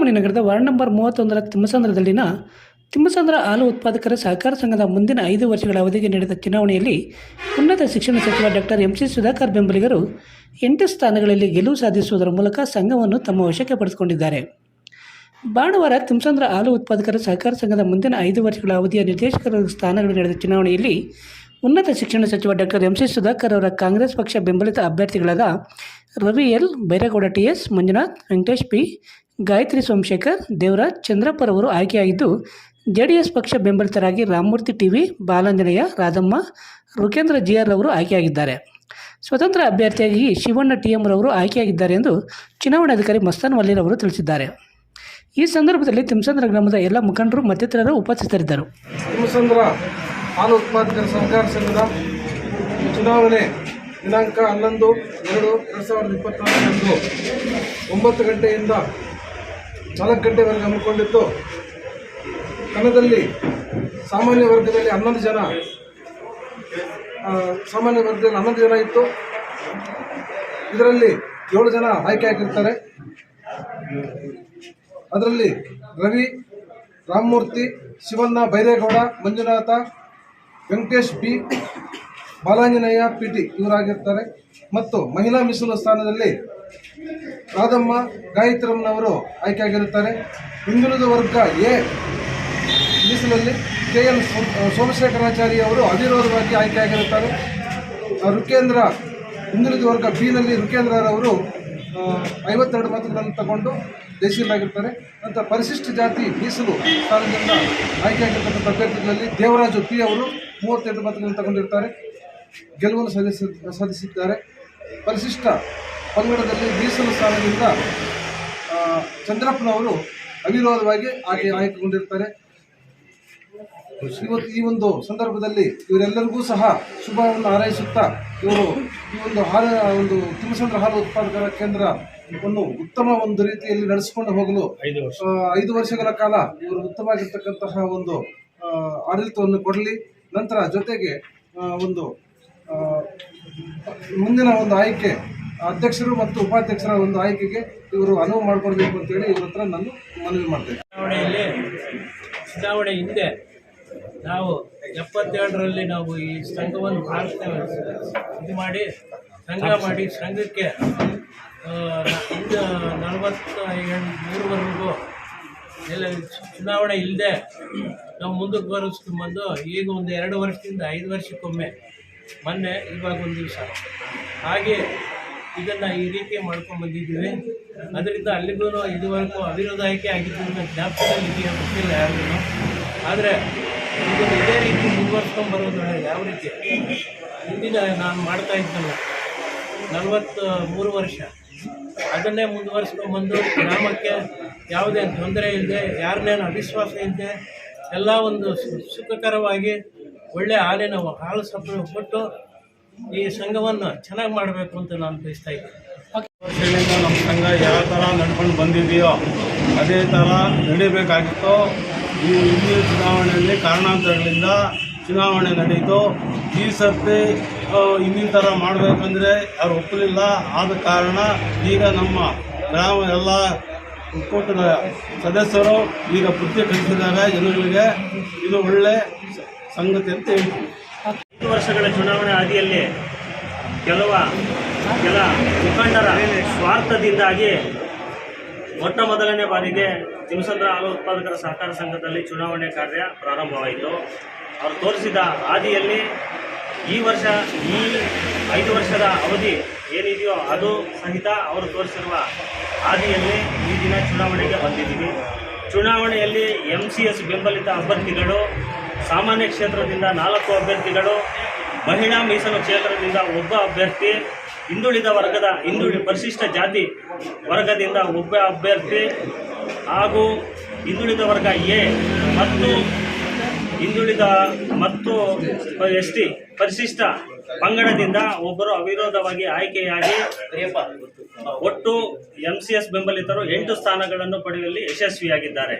ಚಿಂತಾಮಣಿ ನಗರದ ward number ಮೂವತ್ತೊಂದರ ತಿಮ್ಮಸಂದ್ರದಲ್ಲಿನ ತಿಮ್ಮಸಂದ್ರ ಹಾಲು ಉತ್ಪಾದಕರ ಸಹಕಾರ ಸಂಘದ ಮುಂದಿನ ಐದು ವರ್ಷಗಳ ಅವಧಿಗೆ ನಡೆದ ಚುನಾವಣೆಯಲ್ಲಿ ಉನ್ನತ ಶಿಕ್ಷಣ ಸಚಿವ ಡಾಕ್ಟರ್ ಎಂ ಸಿ ಸುಧಾಕರ್ ಬೆಂಬಲಿಗರು ಎಂಟು ಸ್ಥಾನಗಳಲ್ಲಿ ಗೆಲುವು ಸಾಧಿಸುವುದರ ಮೂಲಕ ಸಂಘವನ್ನು ತಮ್ಮ ವಶಕ್ಕೆ ಪಡೆದುಕೊಂಡಿದ್ದಾರೆ. ಭಾನುವಾರ ತಿಮ್ಮಸಂದ್ರ ಹಾಲು ಉತ್ಪಾದಕರ ಸಹಕಾರ ಸಂಘದ ಮುಂದಿನ ಐದು ವರ್ಷಗಳ ಅವಧಿಯ ನಿರ್ದೇಶಕರ ಸ್ಥಾನಗಳು ನಡೆದ ಚುನಾವಣೆಯಲ್ಲಿ ಉನ್ನತ ಶಿಕ್ಷಣ ಸಚಿವ ಡಾಕ್ಟರ್ ಎಂ ಸಿ ಸುಧಾಕರ್ ಅವರ ಕಾಂಗ್ರೆಸ್ ಪಕ್ಷ ಬೆಂಬಲಿತ ಅಭ್ಯರ್ಥಿಗಳಾದ Ravi L, Byregowda T S, Manjunath, Venkatesh P Gayatri Somashekar, Devaraj ಚಂದ್ರಪ್ಪರವರು ಆಯ್ಕೆಯಾಗಿದ್ದು ಜೆ ಡಿ ಪಕ್ಷ ಬೆಂಬಲಿತರಾಗಿ Ramamurthy T V Balanjaneya, Radhamma Rukendra G R ಅವರು ಆಯ್ಕೆಯಾಗಿದ್ದಾರೆ. ಸ್ವತಂತ್ರ ಅಭ್ಯರ್ಥಿಯಾಗಿ ಶಿವಣ್ಣ ಟಿ ಎಂ ರವರು ಆಯ್ಕೆಯಾಗಿದ್ದಾರೆ ಎಂದು ಚುನಾವಣಾಧಿಕಾರಿ ಮಸ್ತಾನ್ ವಲ್ಲೀರ್ ಅವರು ತಿಳಿಸಿದ್ದಾರೆ. ಈ ಸಂದರ್ಭದಲ್ಲಿ ತಿಮ್ಸಂದ್ರ ಗ್ರಾಮದ ಎಲ್ಲ ಮುಖಂಡರು ಮತ್ತಿತರರು ಉಪಸ್ಥಿತರಿದ್ದರು. ತಿಮ್ಮಸಂದ್ರ ಹಾಲು ಸಹಕಾರ ಸಂಘದ ಚುನಾವಣೆ ದಿನಾಂಕ ಹನ್ನೊಂದು ಎರಡು ಎರಡು ಸಾವಿರದ ಇಪ್ಪತ್ನಾಲ್ಕರಂದು ಒಂಬತ್ತು ಗಂಟೆಯಿಂದ ನಾಲ್ಕು ಗಂಟೆವರೆಗೆ ಹಮ್ಮಿಕೊಂಡಿತ್ತು. ಕನ್ನಡದಲ್ಲಿ ಸಾಮಾನ್ಯ ವರ್ಗದಲ್ಲಿ ಹನ್ನೊಂದು ಜನ ಸಾಮಾನ್ಯ ವರ್ಗದಲ್ಲಿ ಹನ್ನೊಂದು ಜನ ಇತ್ತು. ಇದರಲ್ಲಿ ಏಳು ಜನ ಆಯ್ಕೆ ಆಗಿರ್ತಾರೆ. ಅದರಲ್ಲಿ Ravi, Ramamurthy, Shivanna Byregowda Manjunatha, Venkatesh B Balanjaneya P T ಇವರಾಗಿರ್ತಾರೆ. ಮತ್ತು ಮಹಿಳಾ ಮೀಸಲು ಸ್ಥಾನದಲ್ಲಿ ರಾಧಮ್ಮ ಗಾಯತ್ರಮ್ಮನವರು ಆಯ್ಕೆಯಾಗಿರುತ್ತಾರೆ. ಹಿಂದುಳಿದ ವರ್ಗ ಎ, ಮೀಸಲಲ್ಲಿ ಕೆ ಎಲ್ ಸೋಮಶೇಖರಾಚಾರ್ಯ ಅವರು ಅವಿರೋಧವಾಗಿ ಆಯ್ಕೆಯಾಗಿರುತ್ತಾರೆ. ರುಕೇಂದ್ರ, ಹಿಂದುಳಿದ ವರ್ಗ ಬಿನಲ್ಲಿ ರುಕೇಂದ್ರರವರು ಐವತ್ತೆರಡು ಮತಗಳನ್ನು ತಗೊಂಡು ದೇಶೀಯರಾಗಿರ್ತಾರೆ ನಂತರ ಪರಿಶಿಷ್ಟ ಜಾತಿ ಮೀಸಲು ಸ್ಥಾನದಿಂದ ಆಯ್ಕೆಯಾಗಿರ್ತಕ್ಕಂಥ ಅಭ್ಯರ್ಥಿಗಳಲ್ಲಿ ದೇವರಾಜು ಪಿ ಅವರು ಮೂವತ್ತೆರಡು ಮತಗಳನ್ನು ತಗೊಂಡಿರ್ತಾರೆ ಗೆಲುವನ್ನು ಸಾಧಿಸಿ, ಸಾಧಿಸಿದ್ದಾರೆ. ಪರಿಶಿಷ್ಟ ಪಂಗಡದಲ್ಲಿ ಮೀಸಲು ಸ್ಥಾನದಿಂದ ಚಂದ್ರಪ್ಪನವರು ಅವಿರೋಧವಾಗಿ ಆಗಿ ಆಯ್ಕೆಗೊಂಡಿರ್ತಾರೆ ಇವತ್ತು ಈ ಒಂದು ಸಂದರ್ಭದಲ್ಲಿ ಇವರೆಲ್ಲರಿಗೂ ಸಹ ಶುಭವನ್ನು ಹಾರೈಸುತ್ತಾ ಇವರು ಈ ಒಂದು ಹಾಲ ಒಂದು ತಿಮ್ಮಸಂದ್ರ ಹಾಲು ಉತ್ಪಾದಕರ ಕೇಂದ್ರವನ್ನು ಉತ್ತಮ ಒಂದು ರೀತಿಯಲ್ಲಿ ನಡೆಸಿಕೊಂಡು ಹೋಗಲು ಐದು ವರ್ಷಗಳ ಕಾಲ ಇವರು ಉತ್ತಮವಾಗಿರ್ತಕ್ಕಂತಹ ಒಂದು ಆಡಳಿತವನ್ನು ಕೊಡಲಿ. ನಂತರ ಜೊತೆಗೆ ಒಂದು ಮುಂದಿನ ಒಂದು ಆಯ್ಕೆ ಅಧ್ಯಕ್ಷರು ಮತ್ತು ಉಪಾಧ್ಯಕ್ಷರ ಒಂದು ಆಯ್ಕೆಗೆ ಇವರು ಅನುವು ಮಾಡಿಕೊಡ್ಬೇಕು ಅಂತೇಳಿ ಇವ್ರ ಹತ್ರ ನಾನು ಮನವಿ ಮಾಡ್ತೇನೆ. ಚುನಾವಣೆಯಲ್ಲಿ ಚುನಾವಣೆ ಹಿಂದೆ ನಾವು ಎಪ್ಪತ್ತೇಳರಲ್ಲಿ ನಾವು ಈ ಸಂಘವನ್ನು ಪ್ರಾರಂಭ ಇದು ಮಾಡಿ, ಸಂಘ ಮಾಡಿ, ಸಂಘಕ್ಕೆ ನಲವತ್ತ ಎಂಟು ಮೂರವರೆಗೂ ಎಲ್ಲ ಚುನಾವಣೆ ಇಲ್ಲದೆ ನಾವು ಮುಂದಕ್ಕೆ ಬರೆಸ್ಕೊಂಡ್ಬಂದು ಈಗ ಒಂದು ಎರಡು ವರ್ಷದಿಂದ ಐದು ವರ್ಷಕ್ಕೊಮ್ಮೆ ಮೊನ್ನೆ ಇವಾಗ ಒಂದು ದಿವಸ. ಹಾಗೆ ಇದನ್ನು ಈ ರೀತಿ ಮಾಡ್ಕೊಂಡು ಬಂದಿದ್ದೀವಿ. ಅದರಿಂದ ಅಲ್ಲಿಗೂ ಇದುವರೆಗೂ ಅವಿರೋಧಾಯಕ ಆಗಿದ್ದರಿಂದ ಜ್ಞಾಪಕದಲ್ಲಿ ಗೊತ್ತಿಲ್ಲ ಯಾರಿಗೂ. ಆದರೆ ಇದನ್ನು ಇದೇ ರೀತಿ ಮುಂದುವರ್ಸ್ಕೊಂಡು ಬರೋದು ಯಾವ ರೀತಿ? ಹಿಂದಿನ ನಾನು ಮಾಡ್ತಾ ಇದ್ದಲ್ಲ ನಲವತ್ತು ಮೂರು ವರ್ಷ. ಅದನ್ನೇ ಮುಂದುವರಿಸ್ಕೊಂಡ್ಬಂದು ಗ್ರಾಮಕ್ಕೆ ಯಾವುದೇ ತೊಂದರೆ ಇಲ್ಲದೆ ಯಾರನ್ನೇನು ಅವಿಶ್ವಾಸ ಇಲ್ಲದೆ ಎಲ್ಲ ಒಂದು ಸುಖಕರವಾಗಿ ಒಳ್ಳೆಯ ಹಾಲಿನ ಹಾಲು ಸಪ್ಪಳು ಕೊಟ್ಟು ಈ ಸಂಘವನ್ನು ಚೆನ್ನಾಗಿ ಮಾಡಬೇಕು ಅಂತ ನಾನು ಬಯಸ್ತಾ ಇದ್ದೀನಿ. ವರ್ಷಗಳಿಂದ ನಮ್ಮ ಸಂಘ ಯಾವ ಥರ ನಡ್ಕೊಂಡು ಬಂದಿದೆಯೋ ಅದೇ ಥರ ನಡೀಬೇಕಾಗಿತ್ತು. ಈ ಹಿಂದಿನ ಚುನಾವಣೆಯಲ್ಲಿ ಕಾರಣಾಂತರಗಳಿಂದ ಚುನಾವಣೆ ನಡೀತು. ಈ ಸರ್ತಿ ಹಿಂದಿನ ಥರ ಮಾಡಬೇಕಂದ್ರೆ ಅವ್ರು ಒಪ್ಪಲಿಲ್ಲ. ಆದ ಕಾರಣ ಈಗ ನಮ್ಮ ಗ್ರಾಮ ಎಲ್ಲ ಒಕ್ಕೂಟದ ಸದಸ್ಯರು ಈಗ ಬುದ್ಧಿ ಕಲಿಸಿದಾಗ ಜನಗಳಿಗೆ. ಇದು ಒಳ್ಳೆ ಸಂಗತಿ ಅಂತ ಹೇಳ್ತೀನಿ. ಐದು ವರ್ಷಗಳ ಚುನಾವಣೆ ಅವಧಿಯಲ್ಲಿ ಕೆಲವ ಕೆಲ ಮುಖಂಡರ ಸ್ವಾರ್ಥದಿಂದಾಗಿ ಮೊಟ್ಟ ಮೊದಲನೇ ಬಾರಿಗೆ ತಿಮ್ಮಸಂದ್ರ ಹಾಲು ಉತ್ಪಾದಕರ ಸಹಕಾರ ಸಂಘದಲ್ಲಿ ಚುನಾವಣೆ ಕಾರ್ಯ ಪ್ರಾರಂಭವಾಯಿತು. ಅವರು ತೋರಿಸಿದ ಹಾದಿಯಲ್ಲಿ ಈ ವರ್ಷ, ಈ ಐದು ವರ್ಷದ ಅವಧಿ ಏನಿದೆಯೋ ಅದು ಸಹಿತ ಅವರು ತೋರಿಸಿರುವ ಹಾದಿಯಲ್ಲಿ ಈ ದಿನ ಚುನಾವಣೆಗೆ ಬಂದಿದ್ದೀವಿ. ಚುನಾವಣೆಯಲ್ಲಿ ಎಂ ಬೆಂಬಲಿತ ಅಭ್ಯರ್ಥಿಗಳು ಸಾಮಾನ್ಯ ಕ್ಷೇತ್ರದಿಂದ ನಾಲ್ಕು ಅಭ್ಯರ್ಥಿಗಳು, ಮಹಿಳಾ ಮೀಸಲು ಕ್ಷೇತ್ರದಿಂದ ಒಬ್ಬ ಅಭ್ಯರ್ಥಿ, ಹಿಂದುಳಿದ ವರ್ಗದ, ಹಿಂದುಳಿ ಪರಿಶಿಷ್ಟ ಜಾತಿ ವರ್ಗದಿಂದ ಒಬ್ಬ ಅಭ್ಯರ್ಥಿ ಹಾಗೂ ಹಿಂದುಳಿದ ವರ್ಗ ಎ ಮತ್ತು ಹಿಂದುಳಿದ ಮತ್ತು ಎಸ್ ಟಿ ಪರಿಶಿಷ್ಟ ಪಂಗಡದಿಂದ ಒಬ್ಬರು ಅವಿರೋಧವಾಗಿ ಆಯ್ಕೆಯಾಗಿ ಒಟ್ಟು ಎಂ ಸಿ ಎಸ್ ಬೆಂಬಲಿತರು ಎಂಟು ಸ್ಥಾನಗಳನ್ನು ಪಡೆಯುವಲ್ಲಿ ಯಶಸ್ವಿಯಾಗಿದ್ದಾರೆ.